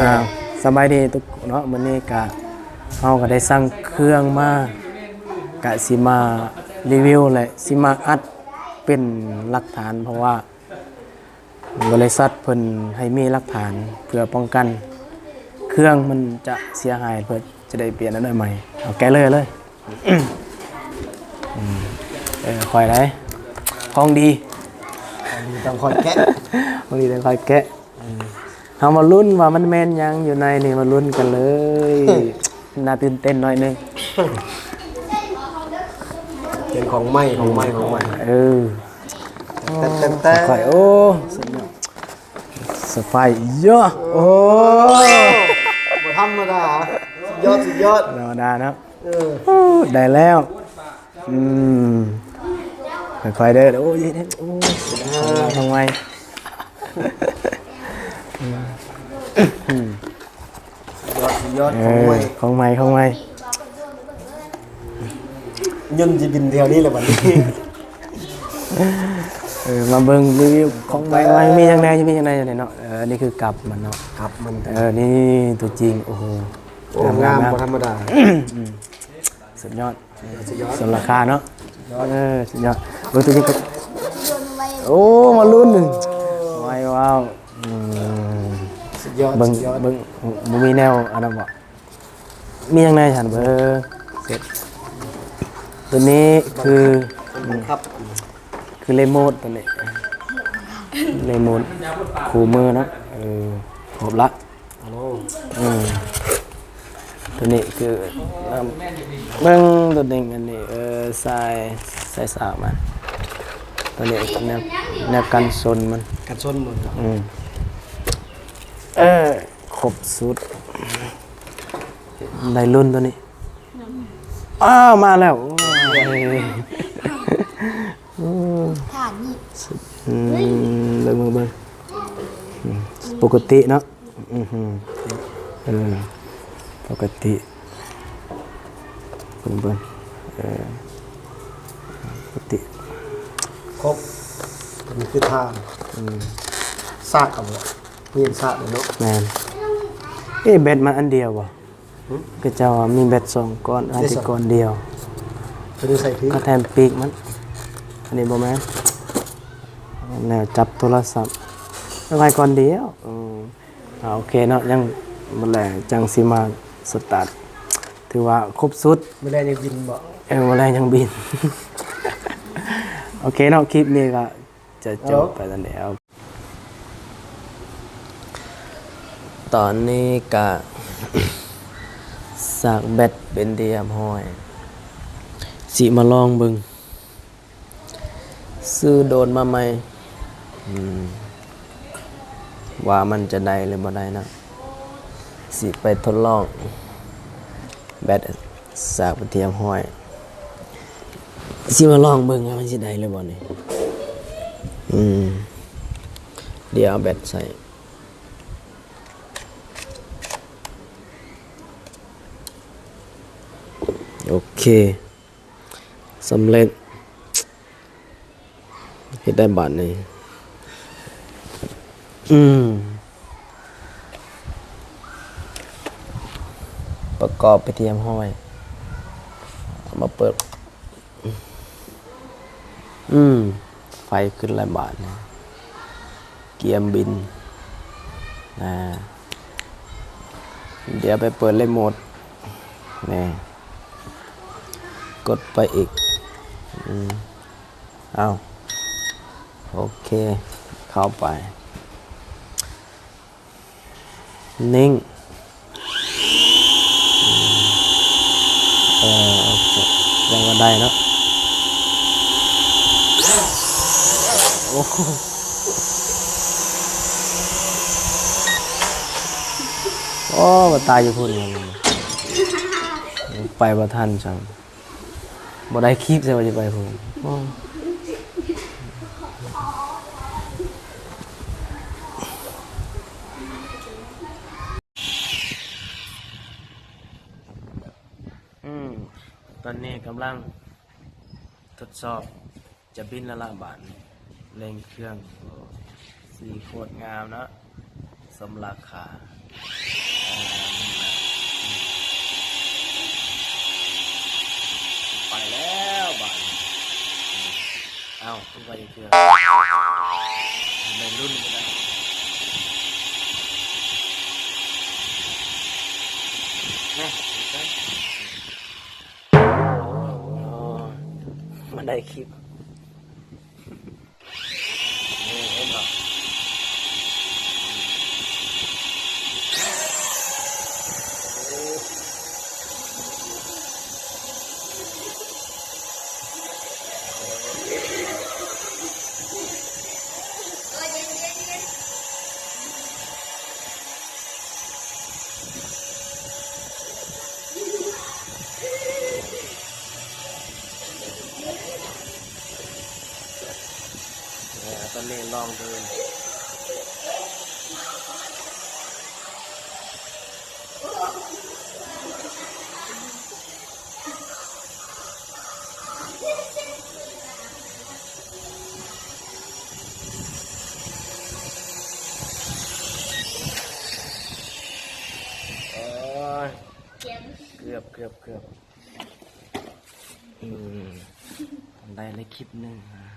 อ่าสบายดีทุกเนาะมื้อนี้ก็เฮาก็ได้สั่งเครื่องมากะสิมารีวิวและสิมาอัดเป็นหลักฐาน เพราะว่าบริษัทเพิ่นให้มีหลักฐานเพื่อป้องกัน เครื่องมันจะเสียหายเพื่อจะได้เปลี่ยนอันใหม่เอาแกเลยเลยเออคอยได้ของดี ต้องคอยแกะบางทีต้องคอยแกะ เอามาลุ้นว่ามันแมนยังอยู่ในนี่มาลุ้นกันเลยน่าตื่นเต้นหน่อยหนึงเป็นของใหม่ของใหม่ของใหม่เออแต่แต่แต่คอยโอ้สุดยอดสไฟเยอะโอ้บ่ธรรมดาสุดยอดสุดยอดธรรมดาเนอะเออโอ้ได้แล้วอืมค่อยๆเด้อโอ้ยเด้อโอ้ยทำไม ยอดสุดยอดเอของอใหม่ของใหม่ของใหม่ยนต์จะบินเดียวนี้แหละบัดนี้เออมาเบิ่งรีวิวของใหม่ว่ามีจังไดมีจังไดจังไดเนาะเออนี่คือกลับมันเนาะครับมันเออนี่ตัวจริงโอ้โหโอ้งามบ่ธรรมดาสุดยอดสุดยอดสมราคาเนาะเออสุดยอดเบิ่งตัวจริงก็โอ้มาลุ้นหนึ่งว้ายว้าวอืมสุด ยอดเบิ่งสุดยอด เบิ่งบ่มีแนวอันนั้นบ่มีจังไดฉันเบิ่งเสร็จตัวนี้คือบังคับคือเลโมดตัวนี้เลโมดคูมือเนาะเออครบละโอ้อืมตัวนี้คือน้ำเบิ้งตัวนี้อันนี้เออสายสายสาวมันตัวนี้แนวแนวกันซนมัน กัดชนหมดอืม เออครบสุดไดรุ่นตัวนี้ อ้าว มาแล้วโอ้ยฐานนี่อืมเบิ่งเบิ่งเบิ่งอืมปกติเนาะอือหือเออปกติเบิ่งเบิ่งเออปกติครบมันคือทางซากกับ เพียนซากเลยเนาะแมนเอ้แบตมันอันเดียววะก็เจ้าว่ามีแบตสองก้อนอันที่ก้อนเดียวไปดูใส่พี่ก็แทนปีกมันอันนี้บ่แม่นแนวจับโทรศัพท์เอาไว้ก่อนเดียวอืมอ่าโอเคเนาะยังบ่แลจังสิมาสตาร์ทถือว่าครบสุดไม่ได้ยังบินบ่เออบ่แลยังบิน โอเคเนาะคลิปนี้ก็จะจบไปแล้วเดี๋ยว ตอนนี้ก็สากแบตเป็นเดียมห้อย สิมาลองบิงซื้อโดนมาใหมมว่ามันจะได้หรือบ่ได้นะ สิไปทดลอง แบตสากเป็นเทียมห้อย สิมาลองบิ่งว่ามันสิได้หรือบ่นี่อืม เดี๋ยวเอาแบตใส่ โอเคสำเร็จเฮ็ดได้บาทนี้อืม ประกอบไปเทียมห้อยเอามาเปิด อืม ไฟขึ้นหลายบาทนะเกียมบินนะเดี๋ยวไปเปิดเลยโหมดนี่ กดไปอีกอเอาโอเค เข้าไป นิ่งเออโอเคยังว่าได้เนาะโอ้โหโอ้ตายอยู่พุ่นเลยไปบ่ทันจัง บ่ได้คลิปใช่ว่าจะไปพุ่นโอ้อืมตอนนี้กำลังทดสอบจะบินละละบาทเร่งเครื่องสีโคตรงามนะสมราคา ไปแล้วบ่ายเอ้าขึ้นไปยังเกลือเป็นรุ่นก็ได้นะมาได้คลิป ลองเดินเกือบเกือบเกือบอืมได้ในคลิปหนึ่งอะ